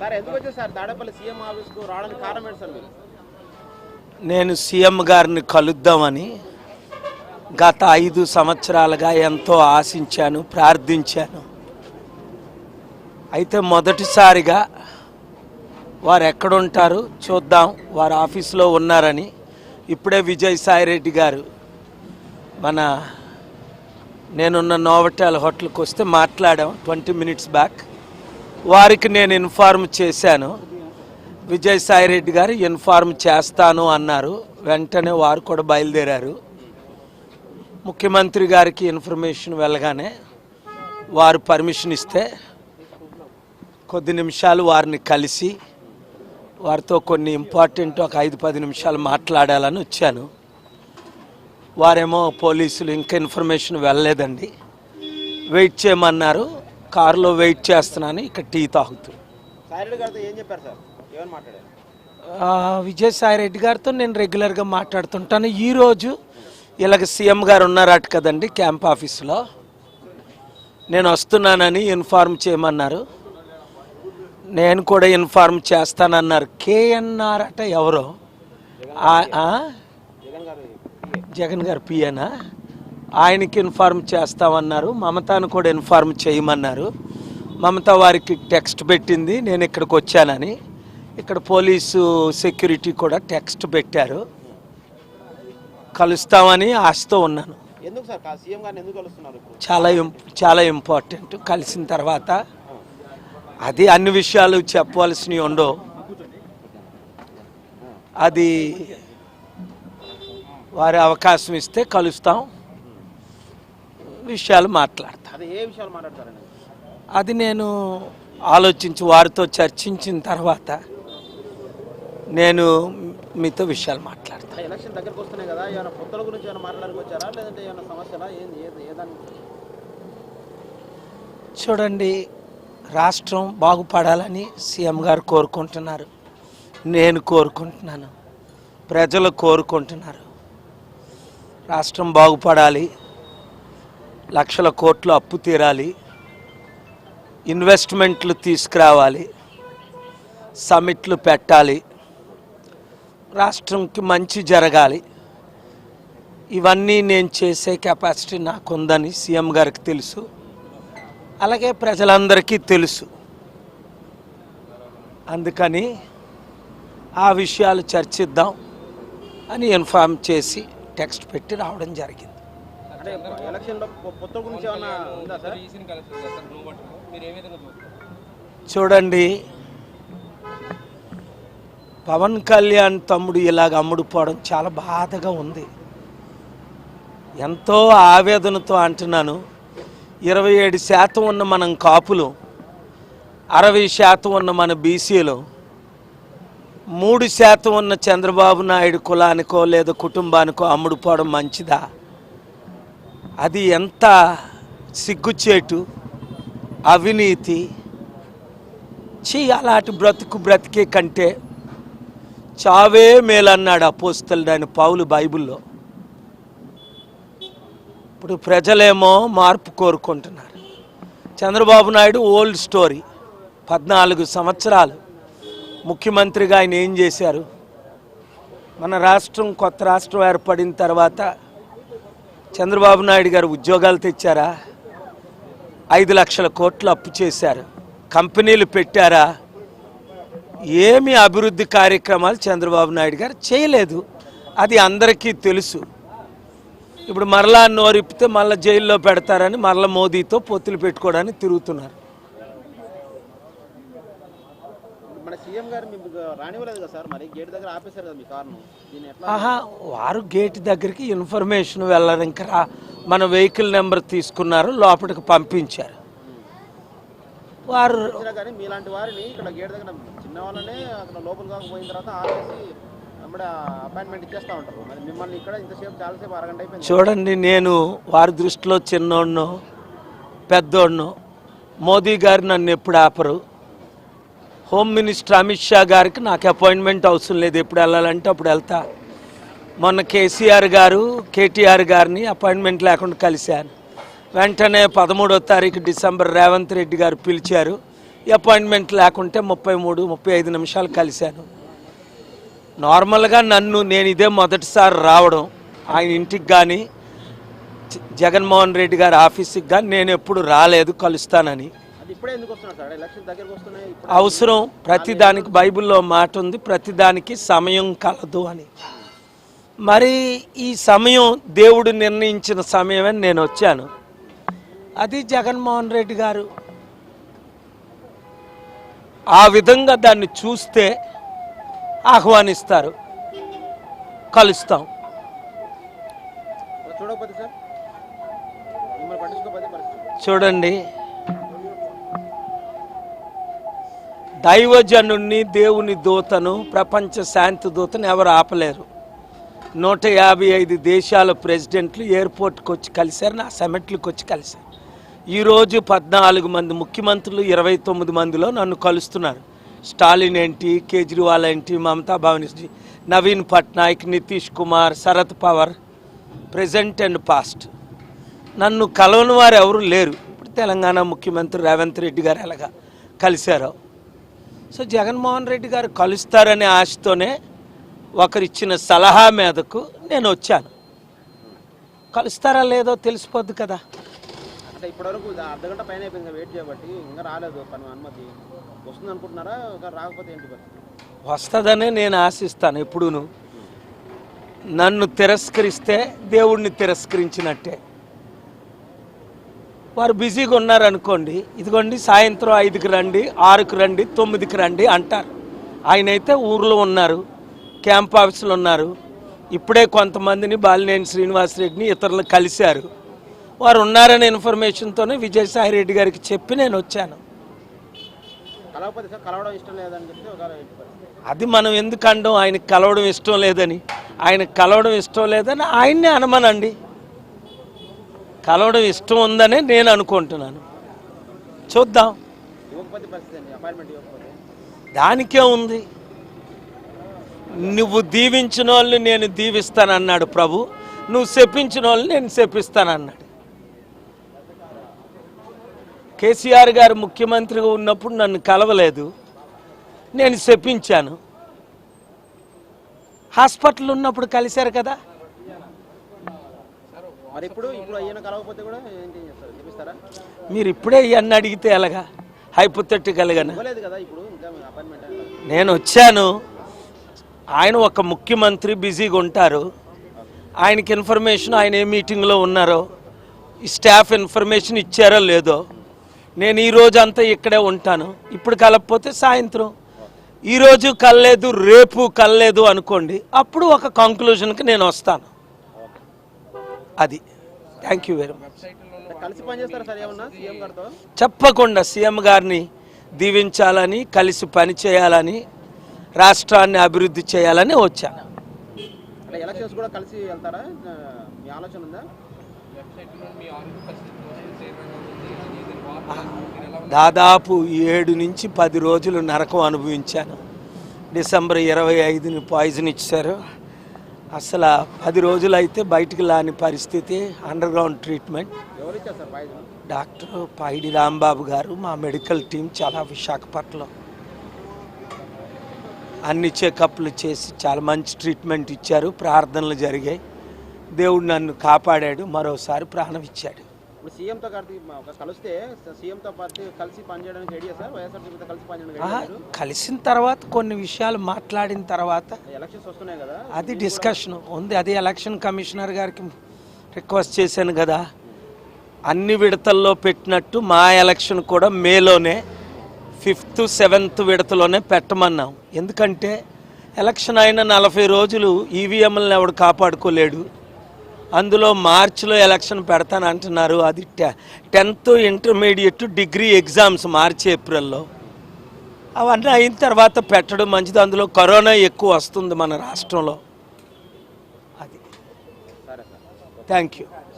Sir ఎందుకు వచ్చారు sir? CM ఆఫీస్కు రావడానికి కారణం ఏంటి సార్ మీరు? నేను సీఎం గారిని కలుద్దామని గత ఐదు సంవత్సరాలుగా ఎంతో ఆశించాను ప్రార్థించాను. అయితే మొదటిసారిగా వారు ఎక్కడుంటారు చూద్దాం వారు ఆఫీస్లో ఉన్నారని. ఇప్పుడే విజయసాయిరెడ్డి గారు మన నేనున్న నోవటాల్ హోటల్కి వస్తే మాట్లాడాం ట్వంటీ మినిట్స్ బ్యాక్. వారికి నేను ఇన్ఫార్మ్ చేశాను. విజయసాయిరెడ్డి గారు ఇన్ఫార్మ్ చేస్తాను అన్నారు. వెంటనే వారు కూడా బయలుదేరారు. ముఖ్యమంత్రి గారికి ఇన్ఫర్మేషన్ వెళ్ళగానే వారు పర్మిషన్ ఇస్తే కొద్ది నిమిషాలు వారిని కలిసి వారితో కొన్ని ఇంపార్టెంట్ ఒక ఐదు పది నిమిషాలు మాట్లాడాలని వచ్చాను. వారేమో పోలీసులు ఇంకా ఇన్ఫర్మేషన్ వెళ్ళలేదండి. వెయిట్ చేయమన్నారు. కారులో వెయిట్ చేస్తున్నాను ఇక్కడ టీ తాగుతూ విజయసాయి రెడ్డి గారితో నేను రెగ్యులర్గా మాట్లాడుతుంటాను. ఈరోజు ఇలాగ సీఎం గారు ఉన్నారట కదండి క్యాంప్ ఆఫీస్లో. నేను వస్తున్నానని ఇన్ఫార్మ్ చేయమన్నారు. నేను కూడా ఇన్ఫార్మ్ చేస్తానన్నారు. కేఎన్ఆర్ అట ఎవరో? జగన్ గారు. పియనా ఆయనకి ఇన్ఫార్మ్ చేస్తామన్నారు. మమతాను కూడా ఇన్ఫార్మ్ చేయమన్నారు. మమత వారికి టెక్స్ట్ పెట్టింది. నేను ఇక్కడికి వచ్చానని. ఇక్కడ పోలీసు సెక్యూరిటీ కూడా టెక్స్ట్ పెట్టారు. కలుస్తామని ఆశతో ఉన్నాను. చాలా చాలా ఇంపార్టెంట్. కలిసిన తర్వాత అది అన్ని విషయాలు చెప్పవలసినవి ఉండవు. అది వారి అవకాశం ఇస్తే కలుస్తాం. విషయాలు మాట్లాడతాం. అదే ఏ విషయాలు మాట్లాడతారండి? అది నేను ఆలోచించి వారితో చర్చించిన తర్వాత నేను మీతో విషయాలు మాట్లాడతాను అంటే ఎలక్షన్ దగ్గరకు వస్తున్నాయి కదా ఏమైనా పొత్తుల గురించి ఏమైనా మాట్లాడానికి వచ్చారా? లేదంటే ఏమైనా సమస్యలా? ఏంది ఏది ఏదాన్ని చూడండి రాష్ట్రం బాగుపడాలని సీఎం గారు కోరుకుంటున్నారు. నేను కోరుకుంటున్నాను. ప్రజలు కోరుకుంటున్నారు. రాష్ట్రం బాగుపడాలి. లక్షల కోట్లు అప్పు తీరాలి. ఇన్వెస్ట్మెంట్లు తీసుకురావాలి. సమిట్లు పెట్టాలి. రాష్ట్రంకి మంచి జరగాలి. ఇవన్నీ నేను చేసే కెపాసిటీ నాకుందని సీఎం గారికి తెలుసు. అలాగే ప్రజలందరికీ తెలుసు. అందుకని ఆ విషయాలు చర్చిద్దాం అని ఇన్ఫార్మ్ చేసి టెక్స్ట్ పెట్టి రావడం జరిగింది. అంటే ఎలక్షన్లో పొ- పొత్తుల గురించి ఏమైనా ఉందా సార్? చూడండి. పవన్ కళ్యాణ్ తమ్ముడు ఇలాగ అమ్ముడుపోవడం చాలా బాధగా ఉంది. ఎంతో ఆవేదనతో అంటున్నాను. ఇరవై ఏడు శాతం ఉన్న మనం కాపులు అరవై శాతం ఉన్న మన బీసీలు మూడు శాతం ఉన్న చంద్రబాబు నాయుడు కులానికో లేదా కుటుంబానికో అమ్ముడుపోవడం మంచిదా? అది ఎంత సిగ్గుచేటు అవినీతి. చీ అలాంటి బ్రతుకు బ్రతికే కంటే చావే మేలన్నాడు అపోస్తలుడు దాని పౌలు బైబిల్లో. ఇప్పుడు ప్రజలేమో మార్పు కోరుకుంటున్నారు. చంద్రబాబు నాయుడు ఓల్డ్ స్టోరీ పద్నాలుగు సంవత్సరాలు. ముఖ్యమంత్రిగా ఆయన ఏం చేశారు? మన రాష్ట్రం కొత్త రాష్ట్రం ఏర్పడిన తర్వాత చంద్రబాబు నాయుడు గారు ఉద్యోగాలు తెచ్చారా? ఐదు లక్షల కోట్లు అప్పు చేశారు. కంపెనీలు పెట్టారా? ఏమి అభివృద్ధి కార్యక్రమాలు చంద్రబాబు నాయుడు గారు చేయలేదు. అది అందరికీ తెలుసు. ఇప్పుడు మరలా నోరిప్పితే మళ్ళీ జైల్లో పెడతారని మరలా మోదీతో పొత్తులు పెట్టుకోవడానికి తిరుగుతున్నారు. మన సీఎం గారు రానివ్వలేదు కదా సార్? మరి గేట్ దగ్గర ఆపేశారు కదా మీ కారును. ఆహా వారు గేట్ దగ్గరికి ఇన్ఫర్మేషన్ వెళ్ళరు. ఇంకా రా మన వెహికల్ నెంబర్ తీసుకున్నారు లోపలికి పంపించారు. వారు కానీ మీలాంటి వారిని ఇక్కడ గేట్ దగ్గర చిన్న వాళ్ళనే అక్కడ లోపల కాక పోయిన తర్వాత ఆపేసి అపాయింట్మెంట్ ఇచ్చేస్తూ ఉంటారు. మరి మిమ్మల్ని ఇక్కడ ఇంతసేపు చాలాసేపు అరగంట అయిపోయింది. చూడండి నేను వారి దృష్టిలో చిన్నోడ్ను పెద్దోడ్ను మోదీ గారు నన్ను ఎప్పుడు ఆపరు. హోమ్ మినిస్టర్ అమిత్ షా గారికి నాకు అపాయింట్మెంట్ అవసరం లేదు. ఎప్పుడు వెళ్ళాలంటే అప్పుడు వెళ్తా. మొన్న కేసీఆర్ గారు కేటీఆర్ గారిని అపాయింట్మెంట్ లేకుండా కలిశాను వెంటనే పదమూడో తారీఖు డిసెంబర్ రేవంత్ రెడ్డి గారు పిలిచారు. అపాయింట్మెంట్ లేకుంటే ముప్పై మూడు ముప్పై ఐదు నిమిషాలు కలిశాను. నార్మల్గా నన్ను నేను ఇదే మొదటిసారి రావడం ఆయన ఇంటికి కానీ జగన్మోహన్ రెడ్డి గారి ఆఫీస్కి కానీ నేను ఎప్పుడు రాలేదు కలుస్తానని. అవసరం. ప్రతిదానికి బైబిల్లో మాట ఉంది ప్రతిదానికి సమయం కలదు అని. మరి ఈ సమయం దేవుడు నిర్ణయించిన సమయమని నేను వచ్చాను. అది జగన్మోహన్ రెడ్డి గారు ఆ విధంగా దాన్ని చూస్తే ఆహ్వానిస్తారు. కలుస్తాం. చూడండి. దైవజనుణ్ణి దేవుని దూతను ప్రపంచ శాంతి దూతను ఎవరు ఆపలేరు. నూట యాభై ఐదు దేశాల ప్రెసిడెంట్లు ఎయిర్పోర్ట్కి వచ్చి కలిశారు నా సమిట్లకు వచ్చి కలిశారు. ఈరోజు పద్నాలుగు మంది ముఖ్యమంత్రులు ఇరవై తొమ్మిది మందిలో నన్ను కలుస్తున్నారు. స్టాలిన్ ఏంటి కేజ్రీవాల్ ఏంటి Mamata భావనిజీ Naveen Patnaik Nitish Kumar Sharad Pawar present and past. నన్ను కలవని వారు ఎవరు లేరు. ఇప్పుడు తెలంగాణ ముఖ్యమంత్రి రేవంత్ రెడ్డి గారు ఎలాగా కలిశారో. సో జగన్మోహన్ రెడ్డి గారు కలుస్తారనే ఆశతోనే ఒకరిచ్చిన సలహా మీదకు నేను వచ్చాను. కలుస్తారా లేదో తెలిసిపోద్ది కదా. అంటే ఇప్పటివరకు ఇది అర్ధ గంట పైన అయిపోయింది వెయిట్ చేయబట్టి ఇంకా రాలేదు పని అనుమతి వస్తుంది అనుకుంటున్నారా రాకపోతే ఏంటి వస్తుందనే నేను ఆశిస్తాను ఎప్పుడూను. నన్ను తిరస్కరిస్తే దేవుణ్ణి తిరస్కరించినట్టే. వారు బిజీగా ఉన్నారనుకోండి ఇదిగోండి సాయంత్రం ఐదుకి రండి ఆరుకు రండి తొమ్మిదికి రండి అంటారు. ఆయన అయితే ఊర్లో ఉన్నారు క్యాంప్ ఆఫీసులో ఉన్నారు. ఇప్పుడే కొంతమందిని బాలినేని శ్రీనివాసరెడ్డిని ఇతరులు కలిశారు. వారు ఉన్నారనే ఇన్ఫర్మేషన్తోనే విజయసాయి రెడ్డి గారికి చెప్పి నేను వచ్చాను. అది మనం ఎందుకు అనడం? ఆయనకు కలవడం ఇష్టం లేదని. ఆయనకు కలవడం ఇష్టం లేదని ఆయన్నే అనమనండి. కలవడం ఇష్టం ఉందని నేను అనుకుంటున్నాను. చూద్దాం. దానికే ఉంది. నువ్వు దీవించిన వాళ్ళు నేను దీవిస్తానన్నాడు ప్రభు. నువ్వు శపించిన వాళ్ళు నేను శపిస్తానన్నాడు. కేసీఆర్ గారు ముఖ్యమంత్రిగా ఉన్నప్పుడు నన్ను కలవలేదు. నేను శపించాను. హాస్పిటల్ ఉన్నప్పుడు కలిశారు కదా? మరి ఇప్పుడు ఇప్పుడు అయ్యన కలవకపోతే కూడా ఏంటి చేస్తారు? చూపిస్తారా? మీరు ఇప్పుడే ఇవన్నీ అడిగితే ఎలాగా? హైపోతెటికల్గాను ఇవ్వలేదు కదా ఇప్పుడు ఇంకా అపాయింట్మెంట్ నేను వచ్చాను. ఆయన ఒక ముఖ్యమంత్రి బిజీగా ఉంటారు. ఆయనకి ఇన్ఫర్మేషన్ ఆయన ఏ మీటింగ్లో ఉన్నారో ఈ స్టాఫ్ ఇన్ఫర్మేషన్ ఇచ్చారో లేదో నేను ఈ రోజు అంతా ఇక్కడే ఉంటాను. ఇప్పుడు కలపపోతే సాయంత్రం. ఈరోజు కలలేదు రేపు కలలేదు అనుకోండి అప్పుడు ఒక కంక్లూజన్కి నేను వస్తాను. అది. థ్యాంక్ యూ వెరీ మచ్ చెప్పకుండా సీఎం గారిని దీవించాలని కలిసి పని చేయాలని రాష్ట్రాన్ని అభివృద్ధి చేయాలని వచ్చాను దాదాపు ఏడు నుంచి పది రోజులు నరకం అనుభవించాను. డిసెంబర్ ఇరవై ఐదుని పాయిజన్ ఇచ్చారు. అసలు పది రోజులు అయితే బయటికి లాని పరిస్థితి underground treatment doctor Paidi Rambabu గారు మా మెడికల్ టీం చాలా విశాఖపట్నం అన్ని చెకప్లు చేసి చాలా మంచి ట్రీట్మెంట్ ఇచ్చారు ప్రార్థనలు జరిగాయి. దేవుడు నన్ను కాపాడాడు మరోసారి ప్రాణం ఇచ్చాడు. ఇప్పుడు సీఎంతో కలిస్తే సీఎంతో పాటు కలిసి పనిచేయడానికి రెడీ సార్? వైఎస్ఆర్సీపీతో కలిసి పనిచేయడానికి కలిసిన తర్వాత కొన్ని విషయాలు మాట్లాడిన తర్వాత ఎలక్షన్స్ వస్తున్నాయి కదా. అది డిస్కషన్. ఉంది అది ఎలక్షన్ కమిషనర్ గారికి రిక్వెస్ట్ చేశాను కదా. అన్ని విడతల్లో పెట్టినట్టు మా ఎలక్షన్ కూడా మేలోనే ఫిఫ్త్ సెవెంత్ విడతలోనే పెట్టమన్నాం. ఎందుకంటే ఎలక్షన్ అయిన నలభై రోజులు ఈవీఎంలను ఎవడు కాపాడుకోలేడు. అందులో మార్చిలో ఎలక్షన్ పెడతాను అంటున్నారు. అది టెన్త్ ఇంటర్మీడియట్ డిగ్రీ ఎగ్జామ్స్ మార్చి ఏప్రిల్లో. అవన్నీ అయిన తర్వాత పెట్టడం మంచిది. అందులో కరోనా ఎక్కువ వస్తుంది మన రాష్ట్రంలో. అది. Thank you